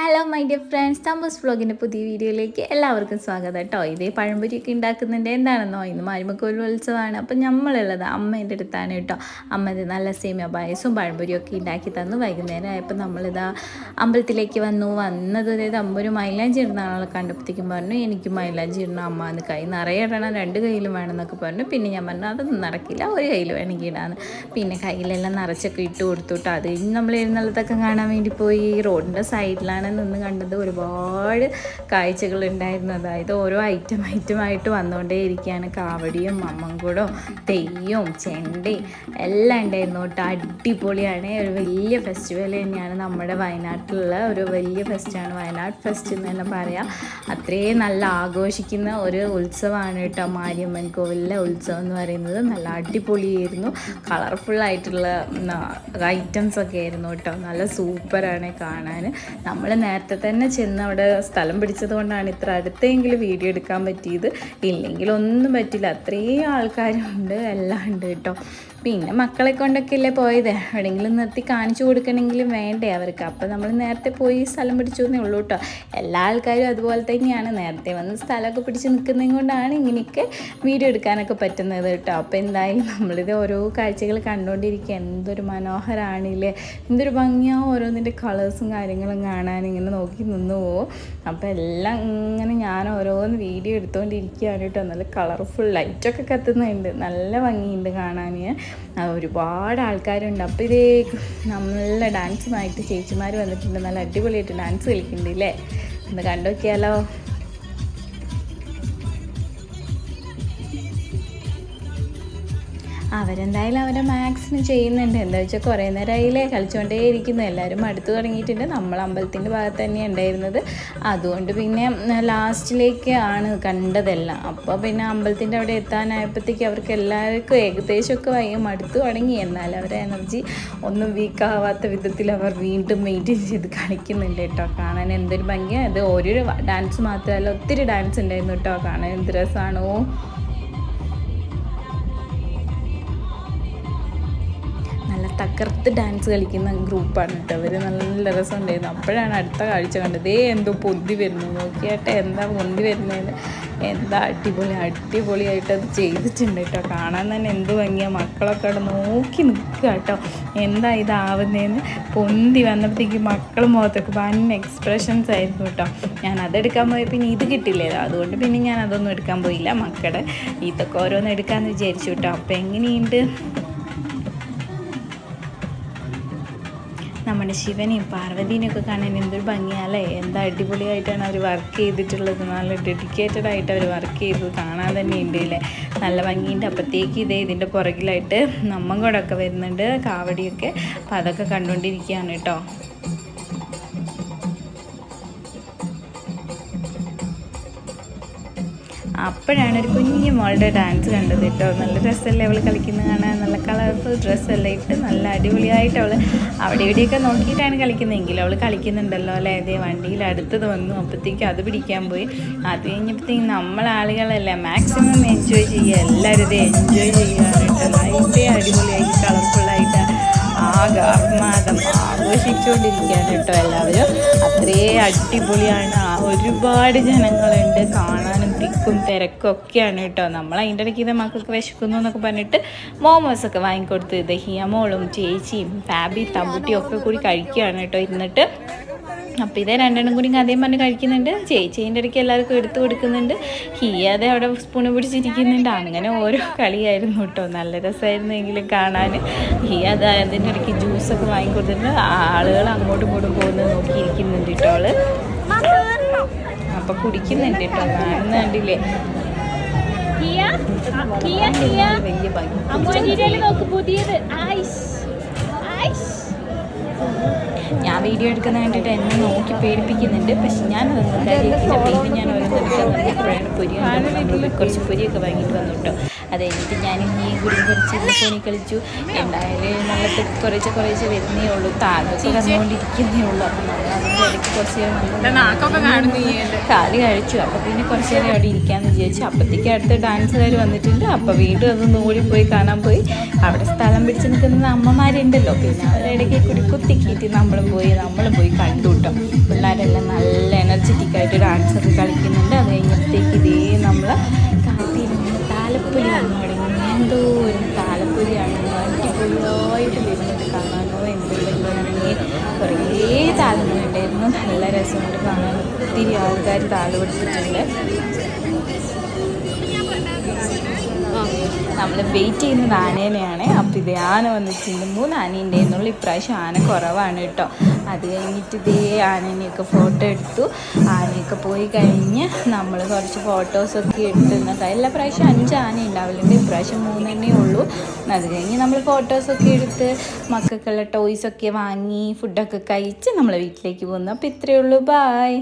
Hello my dear friends Thampus വ്ളോഗിന്റെ പുതിയ വീഡിയോയിലേക്ക് എല്ലാവർക്കും സ്വാഗതം കേട്ടോ ഇതേ പഴംപൊരിയൊക്കെ ഉണ്ടാക്കുന്നുണ്ട് എന്താണെന്നോ? ഇന്ന് മാരിമക്കോൽ ഉത്സവമാണ്. അപ്പം നമ്മളുള്ളത് അമ്മേന്റെ അടുത്താണ് കേട്ടോ അമ്മ നല്ല സേമിയ പായസവും പഴംപൊരിയൊക്കെ ഉണ്ടാക്കി തന്നു. വൈകുന്നേരം ആയപ്പോൾ നമ്മളിതാ അമ്പലത്തിലേക്ക് വന്നു. വന്നത് അതായത് അമ്മ ഒരു മൈലാഞ്ചി ഇടുന്ന ആളെ കണ്ടപ്പോഴത്തേക്കും പറഞ്ഞു എനിക്ക് മൈലാഞ്ചി ഇടണം അമ്മ. എന്ന് കൈ നിറയെ ഇടണം. രണ്ട് കയ്യിലും വേണമെന്നൊക്കെ പറഞ്ഞു. പിന്നെ ഞാൻ പറഞ്ഞു അതൊന്നും നടക്കില്ല. ഒരു കയ്യിൽ വേണമെങ്കിൽ ഇടാന്ന്. പിന്നെ കയ്യിലെല്ലാം നിറച്ചൊക്കെ ഇട്ട് കൊടുത്തു കേട്ടോ അത് കഴിഞ്ഞ് നമ്മൾ എഴുന്നള്ളത്തൊക്കെ കാണാൻ വേണ്ടി പോയി. റോഡിന്റെ സൈഡിലാണ് നിന്ന് കണ്ടത് ഒരുപാട് കാഴ്ചകൾ ഉണ്ടായിരുന്നു. അതായത് ഓരോ ഐറ്റം ഐറ്റമായിട്ട് വന്നുകൊണ്ടേ ഇരിക്കുകയാണ് കാവടിയും മമ്മൻകുടവും തെയ്യവും ചെണ്ടയും എല്ലാം ഉണ്ടായിരുന്നു കേട്ടോ. അടിപൊളിയാണ്. ഒരു വലിയ ഫെസ്റ്റിവൽ തന്നെയാണ് നമ്മുടെ വയനാട്ടിലുള്ള ഒരു വലിയ ഫെസ്റ്റാണ് വയനാട് ഫെസ്റ്റ് എന്ന് തന്നെ പറയാം. അത്രയും നല്ല ആഘോഷിക്കുന്ന ഒരു ഉത്സവമാണ് കേട്ടോ മാരിയമ്മൻ കോവിലിലെ ഉത്സവം എന്ന് പറയുന്നത്. നല്ല അടിപൊളിയായിരുന്നു. കളർഫുൾ ആയിട്ടുള്ള ഐറ്റംസ് ഒക്കെ ആയിരുന്നു കേട്ടോ. നല്ല സൂപ്പറാണ് കാണാൻ. നമ്മൾ നേരത്തെ തന്നെ ചെന്ന് അവിടെ സ്ഥലം പിടിച്ചത് കൊണ്ടാണ് ഇത്ര അടുത്തെങ്കിലും വീഡിയോ എടുക്കാൻ പറ്റിയത്. ഇല്ലെങ്കിൽ ഒന്നും പറ്റില്ല. അത്രയും ആൾക്കാരുണ്ട്. എല്ലാം ഉണ്ട് കേട്ടോ. പിന്നെ മക്കളെ കൊണ്ടൊക്കെ അല്ലേ പോയത്? എവിടെയെങ്കിലും നിർത്തി കാണിച്ചു കൊടുക്കണമെങ്കിലും വേണ്ടേ അവർക്ക്. അപ്പോൾ നമ്മൾ നേരത്തെ പോയി സ്ഥലം പിടിച്ചു എന്നേ ഉള്ളൂ കേട്ടോ എല്ലാ ആൾക്കാരും അതുപോലെ തന്നെയാണ്. നേരത്തെ വന്ന് സ്ഥലമൊക്കെ പിടിച്ച് നിൽക്കുന്നത് കൊണ്ടാണ് ഇങ്ങനെയൊക്കെ വീഡിയോ എടുക്കാനൊക്കെ പറ്റുന്നത് കേട്ടോ അപ്പോൾ എന്തായാലും നമ്മളിത് ഓരോ കാഴ്ചകൾ കണ്ടുകൊണ്ടിരിക്കുക. എന്തൊരു മനോഹരമാണില്ലേ എന്തൊരു ഭംഗിയാവും ഓരോന്നിന്റെ കളേഴ്സും കാര്യങ്ങളും കാണാൻ ഇങ്ങനെ നോക്കി നിന്ന് പോവും. അപ്പോൾ എല്ലാം ഇങ്ങനെ ഞാൻ ഓരോന്ന് വീഡിയോ എടുത്തുകൊണ്ടിരിക്കുകയാണ് കേട്ടോ നല്ല കളർഫുൾ ലൈറ്റൊക്കെ കത്തുന്നുണ്ട്. നല്ല ഭംഗിയുണ്ട് കാണാൻ. ഒരുപാട് ആൾക്കാരുണ്ട്. അപ്പോൾ ഇതേ നല്ല ഡാൻസുമായിട്ട് ചേച്ചിമാർ വന്നിട്ടുണ്ട്. നല്ല അടിപൊളിയായിട്ട് ഡാൻസ് കളിക്കുന്നുണ്ട് അല്ലേ ഒന്ന് കണ്ടു നോക്കിയാലോ അവരെന്തായാലും അവരെ മാക്സിമം ചെയ്യുന്നുണ്ട്. എന്താ വെച്ചാൽ കുറേ നേരമായില്ലേ കളിച്ചുകൊണ്ടേ ഇരിക്കുന്നു എല്ലാവരും അടുത്ത് തുടങ്ങിയിട്ടുണ്ട്. നമ്മൾ അമ്പലത്തിന്റെ ഭാഗത്ത് തന്നെ ഉണ്ടായിരുന്നത്. അതുകൊണ്ട് പിന്നെ ലാസ്റ്റിലേക്ക് ആണ് കണ്ടതെല്ലാം. അപ്പോൾ പിന്നെ അമ്പലത്തിന്റെ അവിടെ എത്താനായപ്പോഴത്തേക്ക് അവർക്ക് എല്ലാവർക്കും ഏകദേശമൊക്കെ വൈകും അടുത്ത് തുടങ്ങി. എന്നാൽ അവരെ എനർജി ഒന്നും വീക്കാവാത്ത വിധത്തിൽ അവർ വീണ്ടും മെയിന്റെയിൻ ചെയ്ത് കളിക്കുന്നുണ്ട് കേട്ടോ. കാണാൻ എന്തൊരു ഭംഗിയാണ് അത് ഓരോ ഡാൻസ് മാത്രമല്ല ഒത്തിരി ഡാൻസ് ഉണ്ടായിരുന്നു കേട്ടോ. കാണാൻ എന്ത് രസമാണോ. തകർത്ത് ഡാൻസ് കളിക്കുന്ന ഗ്രൂപ്പാണ് കേട്ടോ അവർ നല്ല രസം രസമുണ്ടായിരുന്നു. അപ്പോഴാണ് അടുത്ത കാഴ്ച കണ്ടത്. ഏ എന്തോ പൊന്തി വരുന്നു. നോക്കിയാട്ടെ എന്താ പൊന്തി വരുന്നതെന്ന് എന്താ അടിപൊളി അടിപൊളിയായിട്ട് അത് ചെയ്തിട്ടുണ്ട് കേട്ടോ കാണാൻ തന്നെ എന്ത് ഭംഗിയാണ് മക്കളൊക്കെ അവിടെ നോക്കി നിൽക്കുക കേട്ടോ എന്താ ഇതാവുന്നതെന്ന് പൊന്തി വന്നപ്പോഴത്തേക്ക് മക്കൾ മുഖത്തൊക്കെ വൻ എക്സ്പ്രഷൻസ് ആയിരുന്നു കേട്ടോ ഞാൻ അതെടുക്കാൻ പോയി പിന്നെ ഇത് കിട്ടില്ലേ? അതുകൊണ്ട് പിന്നെ ഞാൻ അതൊന്നും എടുക്കാൻ പോയില്ല. മക്കളുടെ ഇതൊക്കെ ഓരോന്ന് എടുക്കാമെന്ന് വിചാരിച്ചു കേട്ടോ അപ്പോൾ എങ്ങനെയുണ്ട്? നമ്മുടെ ശിവനെയും പാർവതീനെയും ഒക്കെ കാണാൻ എന്തൊരു ഭംഗിയാല്ലേ? എന്താ അടിപൊളിയായിട്ടാണ് അവർ വർക്ക് ചെയ്തിട്ടുള്ളത്. നല്ല ഡെഡിക്കേറ്റഡ് ആയിട്ട് അവർ വർക്ക് ചെയ്തത് കാണാൻ തന്നെ ഉണ്ട് അല്ലേ നല്ല ഭംഗിയുണ്ട്. അപ്പോഴത്തേക്ക് ഇതേ ഇതിന്റെ പുറകിലായിട്ട് നമ്മങ്കോടൊക്കെ വരുന്നുണ്ട്. കാവടിയൊക്കെ. അപ്പോൾ അതൊക്കെ കണ്ടുകൊണ്ടിരിക്കുകയാണ് കേട്ടോ. അപ്പോഴാണ് ഒരു കുഞ്ഞു മോളുടെ ഡാൻസ് കണ്ടത് കേട്ടോ. നല്ല ഡ്രസ്സല്ലേ അവൾ കളിക്കുന്നത് കാണാൻ? നല്ല കളർഫുൾ ഡ്രസ്സെല്ലാം ഇട്ട് നല്ല അടിപൊളിയായിട്ട് അവൾ അവിടെ ഇവിടെയൊക്കെ നോക്കിയിട്ടാണ് കളിക്കുന്നതെങ്കിലും അവൾ കളിക്കുന്നുണ്ടല്ലോ അല്ലേ? അതേ വണ്ടിയിൽ അടുത്തത് വന്നു. അപ്പോഴത്തേക്കും അത് പിടിക്കാൻ പോയി. അത് കഴിഞ്ഞപ്പോഴത്തേക്കും നമ്മളാളുകളല്ലേ മാക്സിമം എൻജോയ് ചെയ്യുക. എല്ലാവരും ഇത് എൻജോയ് ചെയ്യുകയാണ് ആഘോഷിച്ചുകൊണ്ടിരിക്കുകയാണ് കേട്ടോ എല്ലാവരും. അത്രേ അടിപൊളിയാണ്. ഒരുപാട് ജനങ്ങളുണ്ട്. കാണാനും തിക്കും തിരക്കും ഒക്കെയാണ് കേട്ടോ. നമ്മൾ അതിന്റെ ഇടയ്ക്ക് ഇത് മക്കൾക്ക് വിശക്കുന്നു എന്നൊക്കെ പറഞ്ഞിട്ട് മോമോസ് ഒക്കെ വാങ്ങിക്കൊടുത്ത് ദഹിയ മോളും ചേച്ചിയും ഫാബി തമ്പുട്ടിയും ഒക്കെ കൂടി കഴിക്കുകയാണ് കേട്ടോ ഇരുന്നിട്ട് അപ്പോൾ ഇതേ രണ്ടെണ്ണം കൂടി കഥയും പറഞ്ഞ് കഴിക്കുന്നുണ്ട്. ചേച്ചീന്റെ ഇടയ്ക്ക് എല്ലാവർക്കും എടുത്തു കൊടുക്കുന്നുണ്ട്. ഹീയാതെ അവിടെ സ്പൂണ് പിടിച്ചിരിക്കുന്നുണ്ട്. അങ്ങനെ ഓരോ കളിയായിരുന്നു കേട്ടോ. നല്ല രസമായിരുന്നു എങ്കിലും കാണാൻ. ഹീയാതെ അതിന്റെ ഇടയ്ക്ക് ജ്യൂസൊക്കെ വാങ്ങിക്കൊടുത്തിട്ട് ആളുകൾ അങ്ങോട്ടും ഇങ്ങോട്ടും പോകുന്നത് നോക്കിയിരിക്കുന്നുണ്ട് കേട്ടോ അവൾ അപ്പോൾ കുടിക്കുന്നുണ്ട് കേട്ടോ. കാണുന്ന കണ്ടില്ലേ? വലിയ ഭംഗി. പുതിയത്. ഐസ് ഐസ് ഞാൻ വീഡിയോ എടുക്കുന്ന കണ്ടിട്ട് എന്നെ നോക്കി പേടിപ്പിക്കുന്നുണ്ട്. പക്ഷെ ഞാൻ അതൊന്നും കാര്യമില്ല പിന്നെ ഞാൻ ഓരോ നിർത്താൻ പൊരി കുറച്ച് പൊരിയൊക്കെ വാങ്ങിയിട്ട് വന്നു കേട്ടോ അത് കഴിഞ്ഞിട്ട് ഞാൻ ഈ ഗുരു കുറച്ച് ഫോണിൽ കളിച്ചു. എന്തായാലും നല്ല കുറേശ്ശെ കുറേശ്ശെ വരുന്നേ ഉള്ളൂ. താഴൊക്കെ വന്നുകൊണ്ടിരിക്കുന്നേ ഉള്ളൂ. അപ്പം നമ്മൾ അതിന്റെ ഇടയ്ക്ക് കുറച്ച് നേരം കാൽ കഴിച്ചു. അപ്പം പിന്നെ കുറച്ച് നേരം അവിടെ ഇരിക്കാമെന്ന് വിചാരിച്ചു. അപ്പോഴത്തേക്ക് അടുത്ത ഡാൻസുകാർ വന്നിട്ടുണ്ട്. അപ്പം വീണ്ടും അതൊന്നും കൂടി പോയി കാണാൻ പോയി. അവിടെ സ്ഥലം പിടിച്ച് നിൽക്കുന്ന അമ്മമാരുണ്ടല്ലോ. പിന്നെ അവരുടെ ഇടയ്ക്ക് കുത്തി കുത്തിക്കീറ്റി നമ്മളും പോയി നമ്മളും പോയി കണ്ടു പിള്ളേരെല്ലാം ഡാൻസ് ഒക്കെ കളിക്കുന്നുണ്ട്. അത് കഴിഞ്ഞപ്പോഴത്തേക്ക് ഇതേ നമ്മൾ നിന്ന് താലപ്പൊലി വന്നു തുടങ്ങി. എന്തോ ഒരു താലപ്പൊലിയാണ് അടിപൊളിയായിട്ട് വരുന്നത് കാണാനോ എന്തെങ്കിലും കുറേ താലങ്ങളുണ്ടായിരുന്നു നല്ല രസമുണ്ട് കാണാൻ. ഒത്തിരി ആൾക്കാർ താല നമ്മൾ വെയിറ്റ് ചെയ്യുന്നത് ആനേനെയാണ്. അപ്പോൾ ഇത് ആന വന്നിട്ടുണ്ട്. മൂന്ന് ആന ഉണ്ടായിരുന്നുള്ളൂ ഇപ്രാവശ്യം ആന കുറവാണ് കേട്ടോ. അത് കഴിഞ്ഞിട്ട് ഇതേ ആനേനെയൊക്കെ ഫോട്ടോ എടുത്തു. ആനയൊക്കെ പോയി കഴിഞ്ഞ് നമ്മൾ കുറച്ച് ഫോട്ടോസൊക്കെ എടുത്തുന്നൊക്കെ എല്ലാ പ്രാവശ്യം അഞ്ച് ആന ഉണ്ടാവലുണ്ട്. ഇപ്രാവശ്യം മൂന്നെണ്ണേ ഉള്ളൂ. അത് കഴിഞ്ഞ് നമ്മൾ ഫോട്ടോസൊക്കെ എടുത്ത് മക്കൾക്കുള്ള ടോയ്സൊക്കെ വാങ്ങി ഫുഡൊക്കെ കഴിച്ച് നമ്മൾ വീട്ടിലേക്ക് പോകുന്നു. അപ്പോൾ ഇത്രയേ ഉള്ളൂ. ബായ്